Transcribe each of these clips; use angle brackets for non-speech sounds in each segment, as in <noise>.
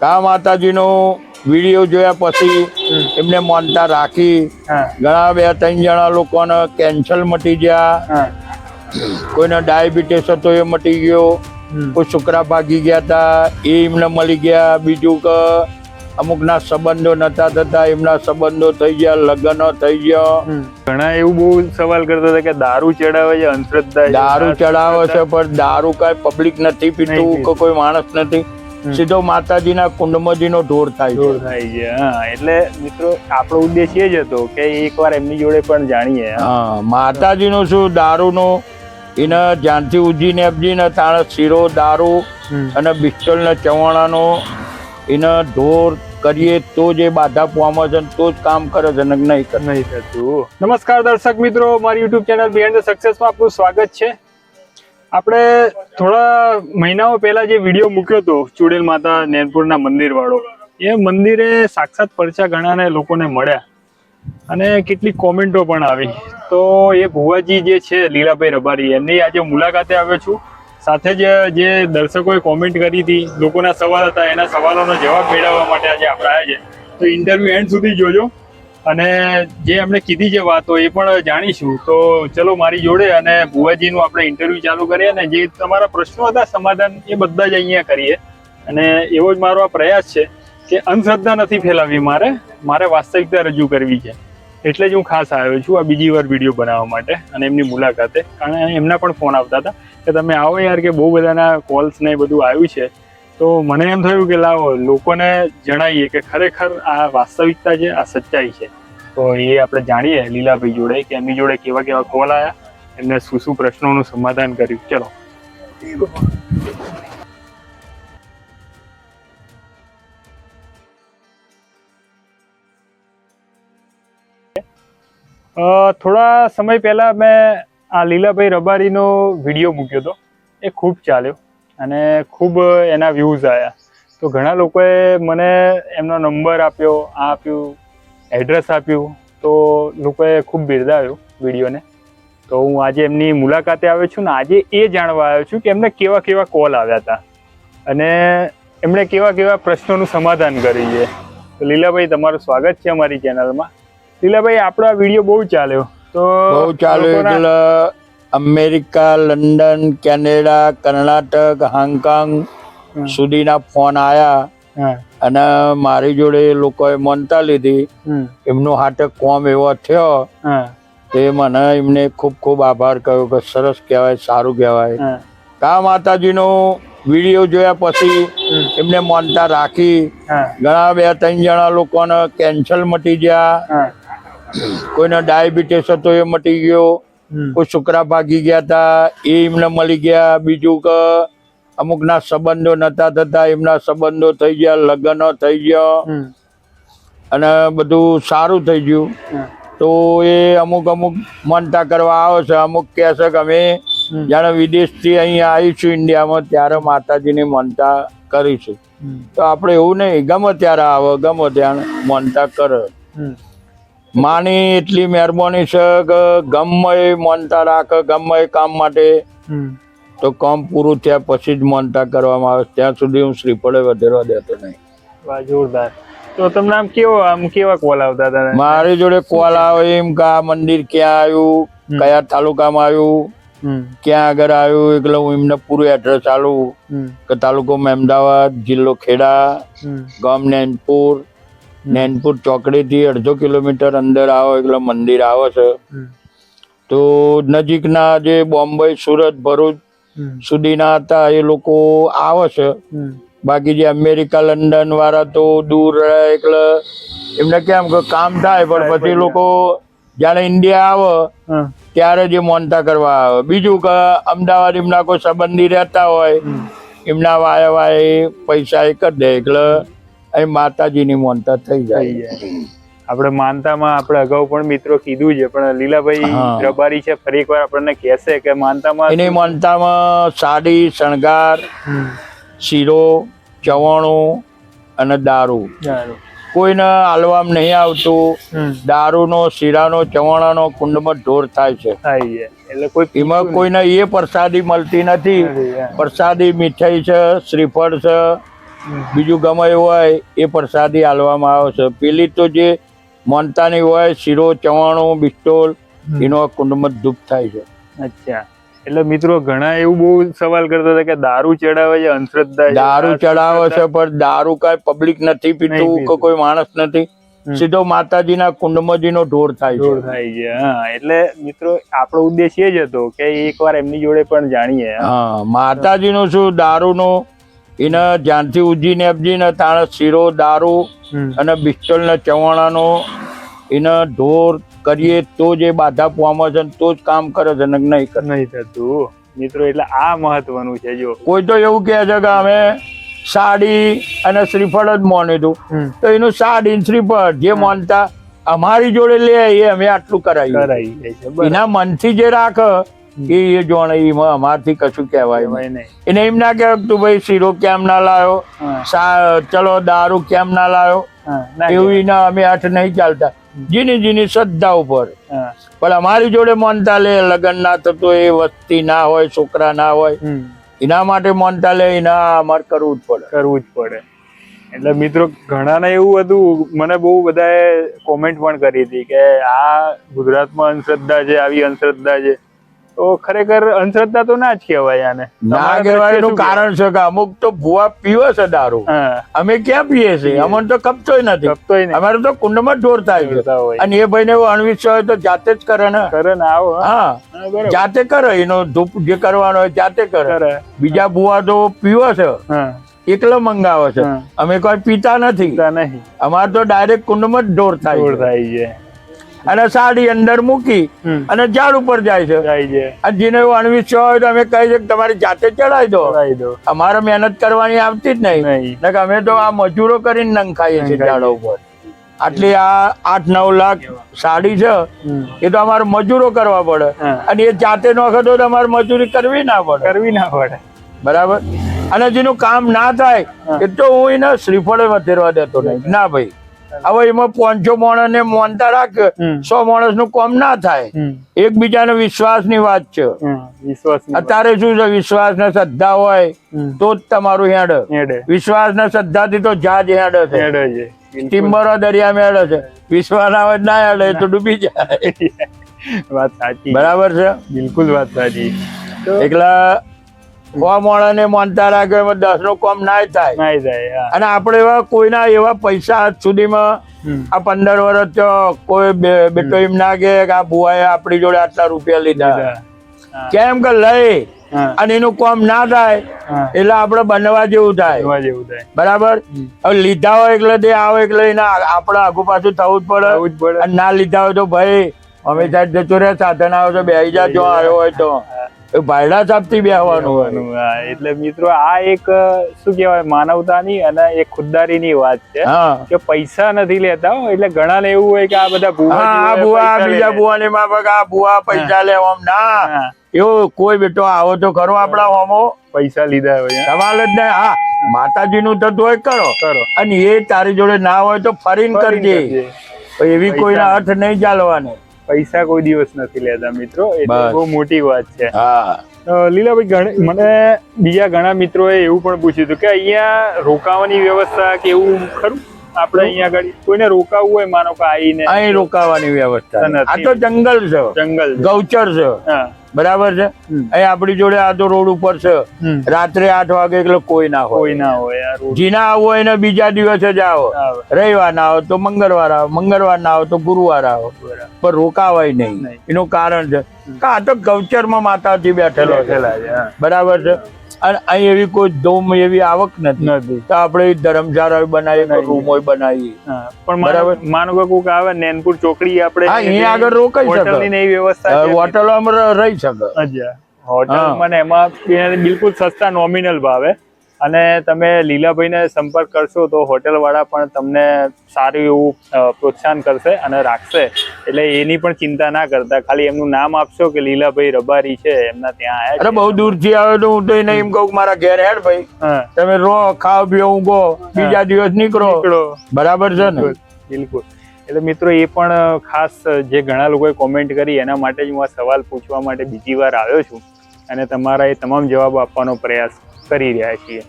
કા માતાજીનો વીડિયો જોયા પછી એમને માનતા રાખી. ઘણા બે ત્રણ જણા લોકોને કેન્સર મટી ગયા. કોઈને ડાયાબિટીસ હતો એ મટી ગયો. કોઈ છોકરા ભાગી ગયા હતા એ એમને મળી ગયા. બીજું કે અમુકના સંબંધો નતા થતા એમના સંબંધો થઈ ગયા લગ્ન થઈ ગયા. ઘણા એવું બહુ સવાલ કરતા હતા કે દારૂ ચડાવે છે અંધશ્રદ્ધા દારૂ ચડાવે છે પણ દારૂ કઈ પબ્લિક નથી પીતું. કે કોઈ માણસ નથી. સીધો માતાજીના કુંડમજીનો ઢોર થાય ઢોર થાય છે હા. એટલે મિત્રો આપણો ઉદ્દેશ એ જ હતો કે એકવાર એમની જોડે પણ જાણીએ હા. માતાજીનો શું દારૂનો એને જ્યાંથી ઉજીને અબજીને તાણે શીરો દારૂ અને બિસ્ટલ ને ચવાણાનો એને ઢોર કરીએ તો જે બાધા પોવામાં છે તો જ કામ કરે છે નહીં નહીં થતું. નમસ્કાર દર્શક મિત્રો મારી યુટ્યુબ ચેનલ બિહાઇન્ડ ધ સક્સેસમાં આપનું સ્વાગત છે. આપણે થોડા મહિનાઓ પહેલા જે વીડિયો મૂક્યો હતો, ચુડેલ માતા નેનપુરના મંદિર વાળો એ મંદિરે સાક્ષાત પરચા ઘણાને લોકોને મળ્યા. અને કેટલીક કોમેન્ટો પણ આવી. તો એ ભુવાજી જે છે, લીલાભાઈ રબારી, એમની આજે મુલાકાતે આવ્યો છું. સાથે જ જે દર્શકોએ કોમેન્ટ કરી હતી, લોકોના સવાલ હતા, એના સવાલોનો જવાબ મેળવવા માટે આજે આપણે આવ્યા છે. તો ઇન્ટરવ્યુ એન્ડ સુધી જોજો. અને જે એમણે કીધી જે વાતો એ પણ જાણીશું. તો ચલો મારી જોડે અને ભુવાજીનું આપણે ઇન્ટરવ્યુ ચાલુ કરીએ અને જે તમારા પ્રશ્નો હતા સમાધાન એ બધા જ અહીંયા કરીએ. અને એવો જ મારો આ પ્રયાસ છે કે અંધશ્રદ્ધા નથી ફેલાવવી મારે મારે વાસ્તવિકતા રજૂ કરવી છે. એટલે જ હું ખાસ આવ્યો છું આ બીજી વાર વીડિયો બનાવવા માટે અને એમની મુલાકાતે. કારણ એમના પણ ફોન આવતા હતા કે તમે આવો યાર કે બહુ બધાના કોલ્સ ને બધું આવ્યું છે. તો મને એમ થયું કે લાવો, લોકોને જણાવીએ કે ખરેખર આ વાસ્તવિકતા છે, આ સચ્ચાઈ છે. તો એ આપણે જાણીએ લીલાભાઈ જોડે કે એમની જોડે કેવા કેવા કોલ આવ્યા એમને શું શું પ્રશ્નોનું સમાધાન કર્યું. ચલો. થોડા સમય પહેલા મેં આ લીલાભાઈ રબારીનો વીડિયો મૂક્યો હતો. એ ખૂબ ચાલ્યો. અને ખૂબ એના વ્યૂઝ આવ્યા તો ઘણા લોકોએ મને એમનો નંબર આપ્યો આ આપ્યું એડ્રેસ આપ્યું. તો લોકોએ ખૂબ બિરદાવ્યું વિડીયોને. તો હું આજે એમની મુલાકાતે આવ્યો છું ને આજે એ જાણવા આવ્યો છું કે એમને કેવા કેવા કોલ આવ્યા હતા. અને એમણે કેવા કેવા પ્રશ્નોનું સમાધાન કર્યું છે. તો લીલાભાઈ તમારું સ્વાગત છે અમારી ચેનલમાં લીલાભાઈ આપણો આ વીડિયો બહુ ચાલ્યો. તો બહુ America London Canada Karnataka Hong Kong સુધીના ફોન આયા અને મારી જોડે એ લોકોએ માનતા લીધી. એમનો હાટે કોમ એવો થયો એ તે મને એમને ખૂબ ખૂબ આભાર કહ્યો કે સરસ કહેવાય સારું કહેવાય. કા માતાજીનો વીડિયો જોયા પછી એમને માનતા રાખી. ઘણા બે ત્રણ જણા લોકોને કેન્સર મટી ગયા. કોઈને ડાયાબિટીસ હતો એ મટી ગયો. કોઈ છોકરા ભાગી ગયા હતા એ એમને મળી ગયા. બીજું કે અમુકના સંબંધો નતા થતા એમના સંબંધો થઈ ગયા લગ્ન થઈ ગયા. અને બધું સારું થઈ ગયું. તો એ અમુક અમુક મનતા કરવા આવે છે. અમુક કહે છે કે અમે જ્યારે વિદેશથી અહીંયા આવીશું ઇન્ડિયામાં ત્યારે માતાજીની માનતા કરીશું. તો આપણે એવું નહીં ગમે ત્યારે આવે ગમે ત્યારે માનતા કરે. માની એટલી મહેરબાની છે કે ગમે એ માનતા રાખે ગમે કામ માટે. તો કામ પૂરું થયા પછી જ માનતા કરવામાં આવે. ત્યાં સુધી હું શ્રીફળે વધેરવા દેતો નહીં. જોરદાર. તો તમને આમ કેવો આમ કેવા કોલ આવતા હતા? મારી જોડે કોલ આવે એમ કે આ મંદિર ક્યાં આવ્યું. કયા તાલુકામાં આવ્યું ક્યાં આગળ આવ્યું એટલે હું એમને પૂરું એડ્રેસ આલું કે તાલુકો અમદાવાદ જિલ્લો ખેડા. ગામ નૈનપુર નૈનપુર ચોકડીથી અડધો કિલોમીટર અંદર આવો એટલે મંદિર આવે છે. તો નજીકના જે બોમ્બે સુરત ભરૂચ સુધીના હતા એ લોકો આવે છે. બાકી જે અમેરિકા લંડન વાળા તો દૂર રહે એટલે એમને કેમ કે કામ થાય પણ પછી લોકો જ્યારે ઇન્ડિયા આવે ત્યારે જે મોનતા કરવા આવે. બીજું કે અમદાવાદ એમના કોઈ સંબંધી રહેતા હોય. એમના વાય વાય પૈસા એ કરી દે એટલે અહીં માતાજીની મોનતા થઈ જાય. આપણે માનતામાં આપણે અગાઉ પણ મિત્રો કીધું છે પણ લીલાભાઈ. રબારી છે ફરી એકવાર આપણને કહેશે કે માનતામાં એની માનતામાં સાડી શણગાર શીરો ચવાણું અને દારૂ. કોઈને હાલવામાં નહીં આવતું. દારૂનો શીરાનો ચવાણાનો કુંડમાં ઢોર થાય છે. એટલે કોઈ એમાં કોઈને એ પ્રસાદી મળતી નથી, પ્રસાદી મીઠાઈ છે શ્રીફળ છે બીજું ગમાયું હોય એ પ્રસાદી હાલવામાં આવે છે. પેલી તો જે મોનતાની હોય શીરો ચવાણું બિસ્ટોલ એનો કુંડમાં ધૂપ થાય છે. અચ્છા. એટલે મિત્રો ઘણા એવું બહુ સવાલ કરતા હતા કે દારૂ ચડાવે છે અંધશ્રદ્ધા દારૂ ચડાવે છે પણ દારૂ કાંઈ પબ્લિક નથી પીતું. કે કોઈ માણસ નથી. સીધો માતાજીના કુંડમજીનો ઢોર થાય ઢોર થાય છે હા. એટલે મિત્રો આપણો ઉદ્દેશ એ જ હતો કે એકવાર એમની જોડે પણ જાણીએ હા માતાજીનો શું દારૂનું એને જ્યાંથી ઉજીને અબજીને તાણે શીરો દારૂ અને બિસ્ટલ ને ચવાણાનો એને ઢોર કરીએ તો જ એ બાધા પોવામાં છે તો જ કામ કરે છે નહીં નહીં થતું. મિત્રો એટલે આ મહત્વનું છે જો. કોઈ તો એવું કહે છે કે અમે સાડી અને શ્રીફળ જ માની હમ. તો એનું સાડી ને શ્રીફળ જે માનતા અમારી જોડે લે એ અમે આટલું કરાવી એના મનથી જે રાખ એ એ જોણે એમાં અમારથી કશું કહેવાય નહીં. એને એમ ના કહેવાય કે તું ભાઈ શીરો કેમ ના લાયો? હા, ચલો દારૂ કેમ ના ના એવું એના અમે આઠ નહીં ચાલતા. જીની જીની શ્રદ્ધા ઉપર. પણ અમારી જોડે માનતા લે લગ્ન ના થતો એ વસ્તી ના હોય છોકરા ના હોય. એના માટે માનતા લે એના અમારે કરવું જ પડે. કરવું જ પડે. એટલે મિત્રો ઘણાને એવું હતું મને બહુ બધાએ કોમેન્ટ પણ કરી હતી કે આ ગુજરાતમાં અંધશ્રદ્ધા છે આવી અંધશ્રદ્ધા છે. તો ખરેખર અંધશ્રદ્ધા તો ના જ કહેવાય આને. ના કહેવાય એનું કારણ છે કે અમુક તો ભૂવા પીવે છે દારૂ. અમે ક્યાં પીએ છીએ? અમને તો કપતોય નથી. કપતોય નહીં. અમારે તો કુંડમાં જ ઢોર થાય હોય. અને એ ભાઈને એવો અણવિશ્વાસ હોય તો જાતે જ કરે ને. કરે ને આવો હા. જાતે કરે એનો ધૂપ જે કરવાનો હોય જાતે કરે. બીજા ભૂવા તો પીવે છે. એકલો મંગાવે છે. અમે કોઈ પીતા નથી. અમારે તો ડાયરેક્ટ કુંડમાં જ ઢોર થાય થાય છે અને સાડી અંદર મૂકી અને ઝાડ ઉપર જાય છે. જાય છે. અને જેને એવું અણવિશ્વાસ હોય તો અમે કહી છે તમારી જાતે ચડાવી દો. દો. અમારે મહેનત કરવાની આવતી જ નહીં. ને અમે તો આ મજૂરો કરીને નંખાઈએ છીએ નંખાઈએ. ઝાડો ઉપર. આટલી આ આઠ નવ લાખ સાડી છે એ તો અમારે મજૂરો કરવા પડે. અને એ જાતે નોખે તો અમારે મજૂરી કરવી ના પડે. કરવી ના પડે. બરાબર? અને જેનું કામ ના થાય એ તો હું એને શ્રીફળે વધેરવા દેતો નહીં. ના ભાઈ. હવે એમાં પાંચસો માણસ ને મોનતા રાખ. સો માણસનું કામ ના થાય. એકબીજાનો વિશ્વાસ વિશ્વાસની વાત છે. અત્યારે શું છે વિશ્વાસ ને શ્રદ્ધા હોય તો જ તમારું હેડ. વિશ્વાસ ને શ્રદ્ધાથી તો જહાજ હેડ છે. ટિમ્બરો દરિયામાં હેડે છે. વિશ્વાસ ના હોય ના હેડે તો ડૂબી જાય. <laughs> વાત સાચી. બરાબર છે? બિલકુલ વાત સાચી. એકલા સો ને માનતા રાખે એમાં દસનું કામ ના થાય. ના થાય અને આપણે એવા કોઈના એવા પૈસા આજ સુધીમાં આ પંદર વર્ષ તો કોઈ બેટો એમ ના કે આ બુઆએ આપણી જોડે આટલા રૂપિયા લીધા. કેમ કે લઈ અને એનું કામ ના થાય એટલે આપણે બનવા જેવું થાય. બરાબર? હવે લીધા હોય એટલે તે આવે એટલે એને આપણે આગુ પાછું થવું જ પડે. જ અને ના લીધા હોય તો ભાઈ અમે સાહેબ જતો રહે સાધન આવે તો બેસી જાજો આવ્યો હોય તો. એ ચાપતી બેહવાનું એટલે મિત્રો આ એક શું કહેવાય માનવતાની અને એક ખુદદારીની વાત છે. કે પૈસા નથી લેતા હો એટલે ઘણાને એવું હોય કે આ બધા ભુવા આ લે. બીજા બુઆની માં પગ આ ભુવા પૈસા લેવા ના. એવો કોઈ બેટો આવો તો ખરો આપણા હોમો. પૈસા લીધા હોય સવાલ જ નહીં હા. માતાજીનું થતું હોય કરો. કરો. અને એ તારી જોડે ના હોય તો ફરીને કરજે. એવી કોઈના અર્થ નહીં ચાલવાની. પૈસા કોઈ દિવસ નથી લેતા મિત્રો. એ બહુ મોટી વાત છે. હા. લીલાભાઈ મને બીજા ઘણા મિત્રોએ એવું પણ પૂછ્યું હતું કે અહીંયા રોકાવાની વ્યવસ્થા કે એવું ખરું? આપણે અહીંયા આગળ કોઈને રોકાવું હોય માનો કે આવીને અહીં રોકાવાની વ્યવસ્થા આ તો જંગલ છે. જંગલ ગૌચર છે. હા. બરાબર છે. અહીં આપણી જોડે આ તો રોડ ઉપર છે. રાત્રે આઠ વાગે એટલે કોઈ ના હોય. કોઈ ના હોય જીના આવો એને બીજા દિવસે જ આવો. રવિવાર ના આવો તો મંગળવાર આવો મંગળવાર ના આવો તો ગુરુવાર આવો. પણ રોકાવાય નહીં. એનું કારણ છે. કે આ તો ગૌચરમાં માતાજી બેઠેલો છે. બેઠેલા બરાબર છે? અને અહીં એવી કોઈ ધૂમ એવી આવક નથી. નથી. તો આપણે ધર્મશાળા બનાવીએ રૂમ રૂમો બનાવીએ. પણ માનો બરાબર. માનો કે કોઈક આવે નેનપુર ચોકડી આપણે અહીંયા આગળ રોકાઈ શકે. વ્યવસ્થા હોટલો રહી શકે. અચ્છા. હોટલમાં ને એમાં બિલકુલ સસ્તા નોમિનલ ભાવે. અને તમે લીલાભાઈને સંપર્ક કરશો તો હોટેલ વાળા પણ તમને સારું એવું પ્રોત્સાહન કરશે અને રાખશે. એટલે એની પણ ચિંતા ના કરતા. ખાલી એમનું નામ આપશો કે લીલાભાઈ રબારી છે એમના ત્યાં અરે બહુ દૂરથી આવે તો હું તો એને એમ કહું મારા ઘેર હેડ ભાઈ. તમે રો ખાવ પીઓ ઊંઘો બીજા દિવસ નીકળો. બરાબર છે ને? બિલકુલ બિલકુલ. એટલે મિત્રો એ પણ ખાસ જે ઘણા લોકોએ કોમેન્ટ કરી એના માટે જ હું આ સવાલ પૂછવા માટે બીજી વાર આવ્યો છું. અને તમારા એ તમામ જવાબો આપવાનો પ્રયાસ કરી રહ્યા છીએ.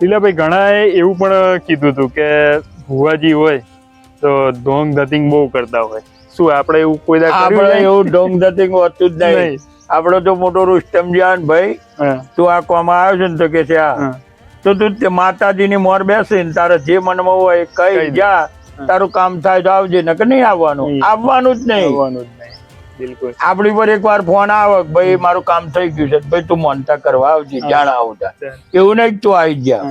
લીલાભાઈ ઘણાએ એવું પણ કીધું હતું કે ભુવાજી હોય તો ધોંગ ધતિંગ બહુ કરતા હોય. શું આપણે એવું કોઈ આપણે એવું ઢોંગ ધતિંગ હોતું જ <laughs> નહીં. આપણો તો મોટો રુસ્તમ જાન ભાઈ તું આ કોમાં આવ્યો છે ને તો કે છે આ તો તું માતાજીની મોર બેસીને તારે જે મનમાં હોય કઈ જા. તારું કામ થાય તો આવજે નકર નહીં આવવાનું. આવવાનું જ નહીં. આવવાનું જ નહીં. બિલકુલ. આપણી પર એકવાર ફોન આવે ભાઈ મારું કામ થઈ ગયું છે ભાઈ તું મોનતા કરવા આવજે જાણ આવતા એવું નહીં તું આવી જા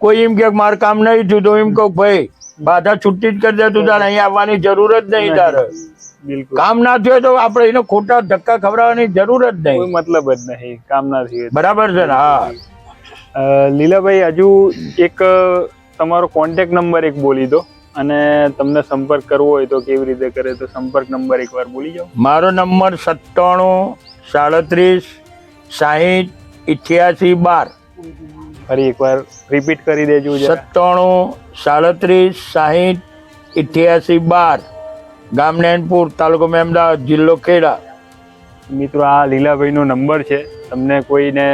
કોઈ એમ કે મારું કામ નહીં થયું તો એમ કહું ભાઈ બાધા છૂટી જ કરી દે તું તારે અહીંયા આવવાની જરૂર જ નહીં તારે. કામ ના થયું તો આપણે એને ખોટા ધક્કા ખવડાવવાની જરૂર જ નહીં. મતલબ જ નહીં કામ ના થયું બરાબર છે ને? હા. લીલાભાઈ હજુ એક તમારો કોન્ટેક્ટ નંબર એક બોલી દો. અને તમને સંપર્ક કરવો હોય તો કેવી રીતે કરે તો સંપર્ક નંબર એકવાર બોલી જાઓ. મારો નંબર સત્તાણું સાડત્રીસ સાહીઠ ઇઠ્યાસી બાર. ફરી એકવાર રિપીટ કરી દેજો સત્તાણું સાડત્રીસ સાહીઠ ઇઠ્યાસી બાર. ગામ નૈનપુર તાલુકો મહેમદાવાદ જિલ્લો ખેડા. મિત્રો આ લીલાભાઈનો નંબર છે. તમને કોઈને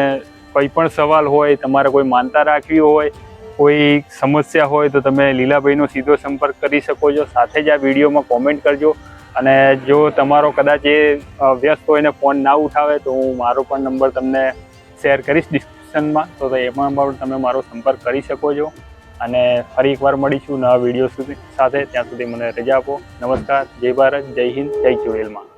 કોઈ પણ સવાલ હોય તમારે કોઈ માનતા રાખવી હોય કોઈ સમસ્યા હોય તો તમે લીલાભાઈનો સીધો સંપર્ક કરી શકો છો. સાથે જ આ વિડીયોમાં કોમેન્ટ કરજો. અને જો તમારો કદાચ એ વ્યસ્ત હોય ને ફોન ના ઉઠાવે તો હું મારો પણ નંબર તમને શેર કરીશ ડિસ્ક્રિપ્શનમાં તો એમાં પણ તમે મારો સંપર્ક કરી શકો છો. અને ફરી એકવાર મળીશું નવા વીડિયો સુધી. સાથે ત્યાં સુધી મને રજા આપો. નમસ્કાર. જય ભારત. જય હિન્દ. જય ચુડેલમાં.